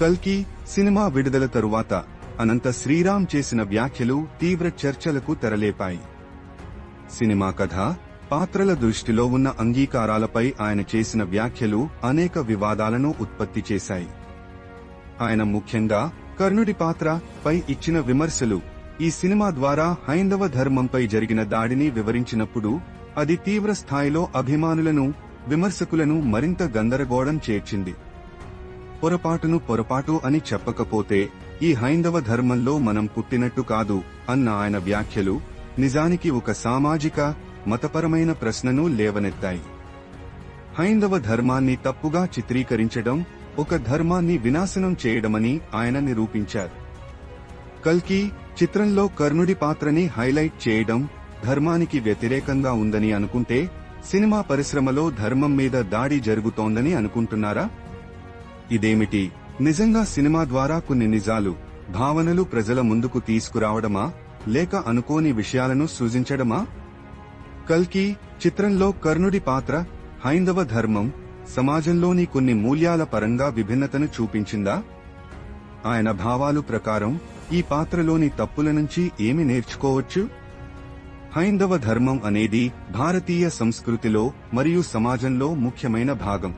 కల్కి సినిమా విడుదల తరువాత అనంత శ్రీరామ్ చేసిన వ్యాఖ్యలు తీవ్ర చర్చలకు తెరలేపాయి. సినిమా కథ పాత్రల దృష్టిలో ఉన్న అంగీకారాలపై ఆయన చేసిన వ్యాఖ్యలు అనేక వివాదాలను ఉత్పత్తి చేశాయి. ఆయన ముఖ్యంగా కర్ణుడి పాత్ర పై ఇచ్చిన విమర్శలు ఈ సినిమా ద్వారా హైందవ ధర్మంపై జరిగిన దాడిని వివరించినప్పుడు అది తీవ్ర స్థాయిలో అభిమానులను విమర్శకులను మరింత గందరగోళం చేర్చింది. పొరపాటును పొరపాటు అని చెప్పకపోతే ఈ హైందవ ధర్మంలో మనం పుట్టినట్టు కాదు అన్న ఆయన వ్యాఖ్యలు నిజానికి ఒక సామాజిక మతపరమైన ప్రశ్నను లేవనెత్తాయి. హైందవ ధర్మాన్ని తప్పుగా చిత్రీకరించడం ఒక ధర్మాన్ని వినాశనం చేయడమని ఆయన నిరూపించారు. కల్కి చిత్రంలో కర్ణుడి పాత్రని హైలైట్ చేయడం ధర్మానికి వ్యతిరేకంగా ఉందని అనుకుంటే సినిమా పరిశ్రమలో ధర్మం మీద దాడి జరుగుతోందని అనుకుంటున్నారా? ఇదేమిటి? నిజంగా సినిమా ద్వారా కొన్ని నిజాలు భావనలు ప్రజల ముందుకు తీసుకురావడమా? లేక అనుకోని విషయాలను సూచించడమా కల్కి చిత్రంలో కర్ణుడి పాత్ర హైందవ ధర్మం సమాజంలోని కొన్ని మూల్యాల పరంగా విభిన్నతను చూపించిందా? ఆయన భావాలు ప్రకారం ఈ పాత్రలోని తప్పుల నుంచి ఏమి నేర్చుకోవచ్చు? హైందవ ధర్మం అనేది భారతీయ సంస్కృతిలో మరియు సమాజంలో ముఖ్యమైన భాగం.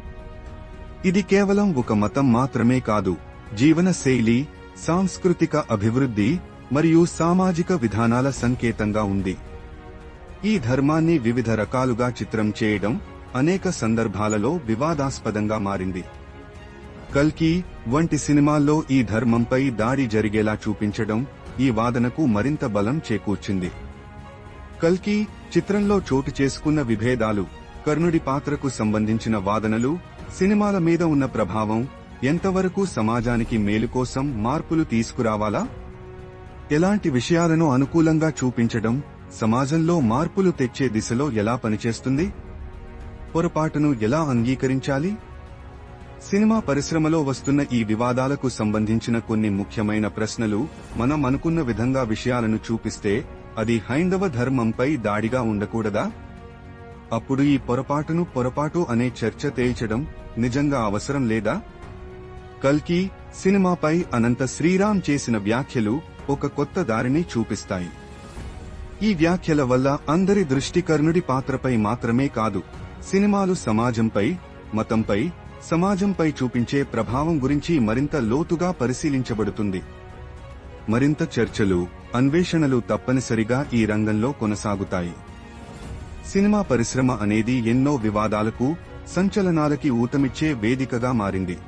ఇది కేవలం ఒక మతం మాత్రమే కాదు. జీవన శైలి సాంస్కృతిక అభివృద్ధి మరియు సామాజిక విధానాల సంకేతంగా ఉంది. ఈ ధర్మాన్ని వివిధ రకాలుగా చిత్రం చేయడం అనేక సందర్భాలలో వివాదాస్పదంగా మారింది. కల్కి వంటి సినిమాల్లో ఈ ధర్మంపై దాడి జరిగేలా చూపించడం ఈ వాదనకు మరింత బలం చేకూర్చింది. కల్కి చిత్రంలో చోటు చేసుకున్న విభేదాలు కర్ణుడి పాత్రకు సంబంధించిన వాదనలు సినిమాల మీద ఉన్న ప్రభావం ఎంతవరకు సమాజానికి మేలు కోసం మార్పులు తీసుకురావాలా? ఎలాంటి విషయాలను అనుకూలంగా చూపించడం సమాజంలో మార్పులు తెచ్చే దిశలో ఎలా పనిచేస్తుంది? పొరపాటును ఎలా అంగీకరించాలి? సినిమా పరిశ్రమలో వస్తున్న ఈ వివాదాలకు సంబంధించిన కొన్ని ముఖ్యమైన ప్రశ్నలు మనం అనుకున్న విధంగా విషయాలను చూపిస్తే అది హైందవ ధర్మంపై దాడిగా ఉండకూడదా? అప్పుడు ఈ పొరపాటును పొరపాటు అనే చర్చ తేల్చడం నిజంగా అవసరం లేదా? కల్కి సినిమాపై అనంత శ్రీరామ్ చేసిన వ్యాఖ్యలు ఒక కొత్త దారిని చూపిస్తాయి. ఈ వ్యాఖ్యల వల్ల అందరి దృష్టి కర్ణుడి పాత్రపై మాత్రమే కాదు సినిమాలు సమాజంపై మతంపై సమాజంపై చూపించే ప్రభావం గురించి మరింత లోతుగా పరిశీలించబడుతుంది. మరింత చర్చలు అన్వేషణలు తప్పనిసరిగా ఈ రంగంలో కొనసాగుతాయి. సినిమా పరిశ్రమ అనేది ఎన్నో వివాదాలకు సంచలనాలకి ఊతమిచ్చే వేదికగా మారింది.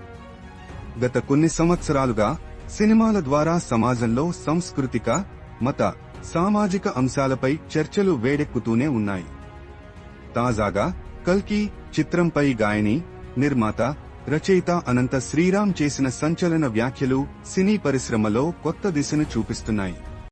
గత కొన్ని సంవత్సరాలుగా సినిమాల ద్వారా సమాజంలో సాంస్కృతిక మత సామాజిక అంశాలపై చర్చలు వేడెక్కుతూనే ఉన్నాయి. తాజాగా కల్కి చిత్రంపై గాయని నిర్మాత రచయిత అనంత శ్రీరామ్ చేసిన సంచలన వ్యాఖ్యలు సినీ పరిశ్రమలో కొత్త దిశను చూపిస్తున్నాయి.